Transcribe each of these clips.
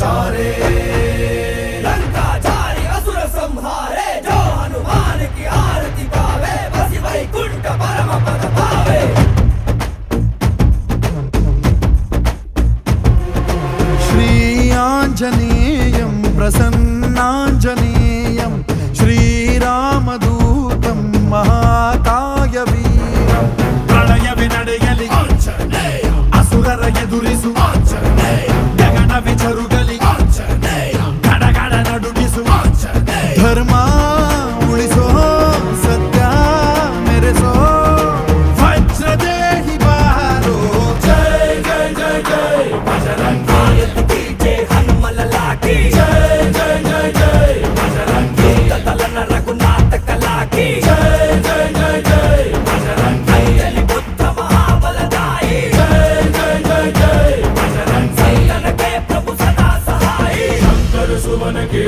तारे लंका जारे असुर संहारे, जो हनुमान की आरती पावे, बस वैकुंठ परम पद पावे। श्री आंजनेयम प्रसन्न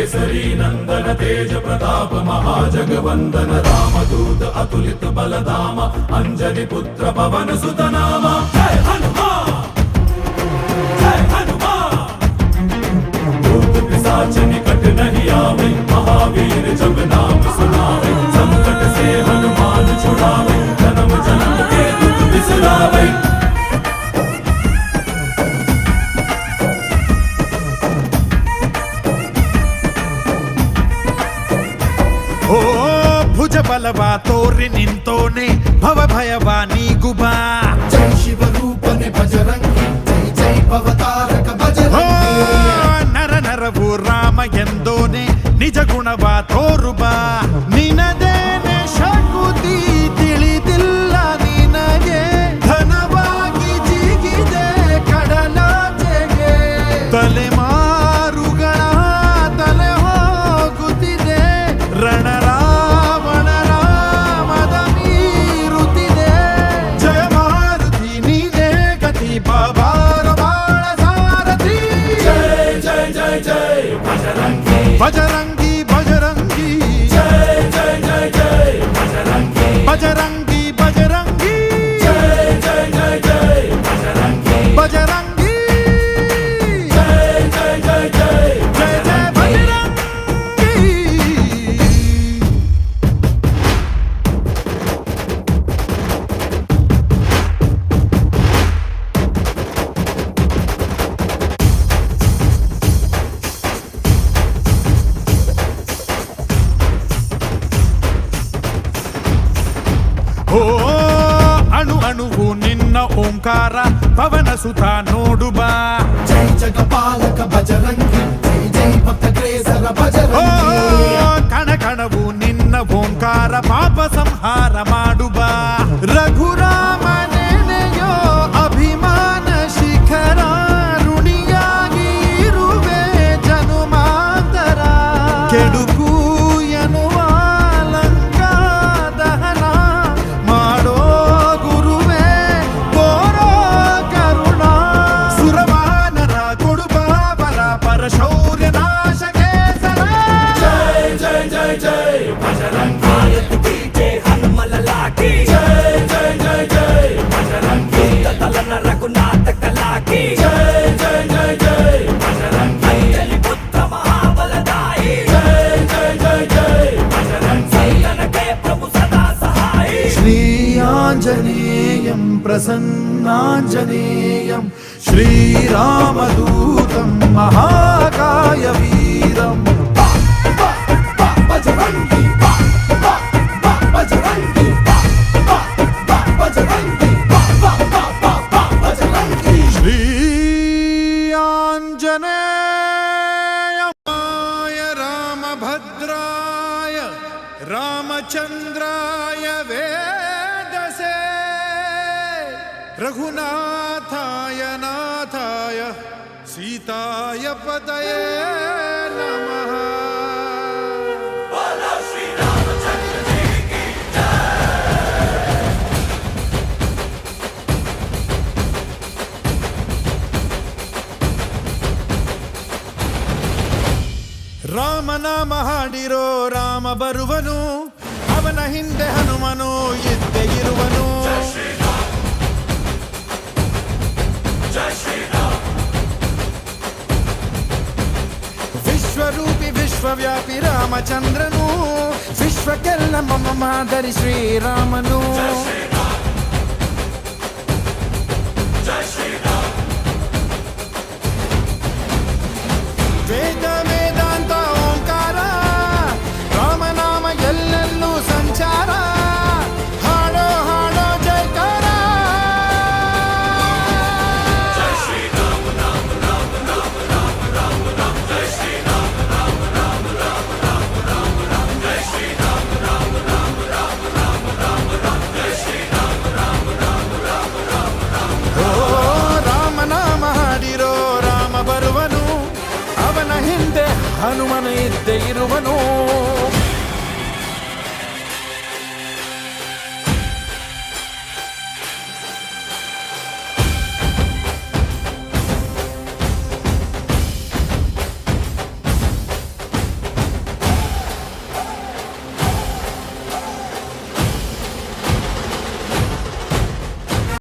కేసరి నందన తేజ ప్రతాప మహాజగవందన రామదూత అతులిత బలధామ అంజని పుత్ర పవన సుతనామ జయ హనుమా జయ హనుమా भूत पिशाच निकट नहीं आवे महावीर जब नाम सुनावे संकट से हनुमान छुड़ावे जन्म जन्म के दुख बिसरावे ಭುಜ ಬಲವ ತೋರಿ ನಿಂತೋನೆ ಭವ ಭಯವ ನೀಗುಬಾ ಜೈ ಶಿವರೂಪನೆ ಭಜರಂಗಿ ಜೈ ಜೈ ಭವತಾರಕ ಭಜರಂಗಿ. ನರ ನರವು ರಾಮ ಎಂದೋನೆ ನಿಜ ಗುಣವ ತೋರುಬಾ ನಿನದೇನೆ ಶಕುತಿ ತಿಳಿದಿಲ್ಲ ನಿನಗೆ ಧನವಾಗಿ ಜಿಗಿದೆ ಕಡಲಾಚೆಗೆ ತಲೆಮಾ Bajarangi, Bajarangi, Jai Jai Jai Jai, Bajarangi, Bajarangi. ಓ ಅಣು ಅಣುವು ನಿನ್ನ ಓಂಕಾರ ಪವನ ಸುತ ನೋಡು नित्यं प्रसन्नाञ्जनेयं श्रीरामदूतं महाकायवीरम् रामभद्राय रामचन्द्राय రఘునాథాయ నాథాయ సీతాయ పతయే నమ ರಾಮನಾಮ ಹಾಡಿರೋ ರಾಮ ಬರುವನು ಅವನ ಹಿಂದೆ ಹನುಮನು ಎದ್ದೆ ಇರುವನು విశ్వరూపి విశ్వవ్యాపి రామచంద్రను విశ్వకెల్ల మమ మాదరి శ్రీరామను. இருவனை இருவனோ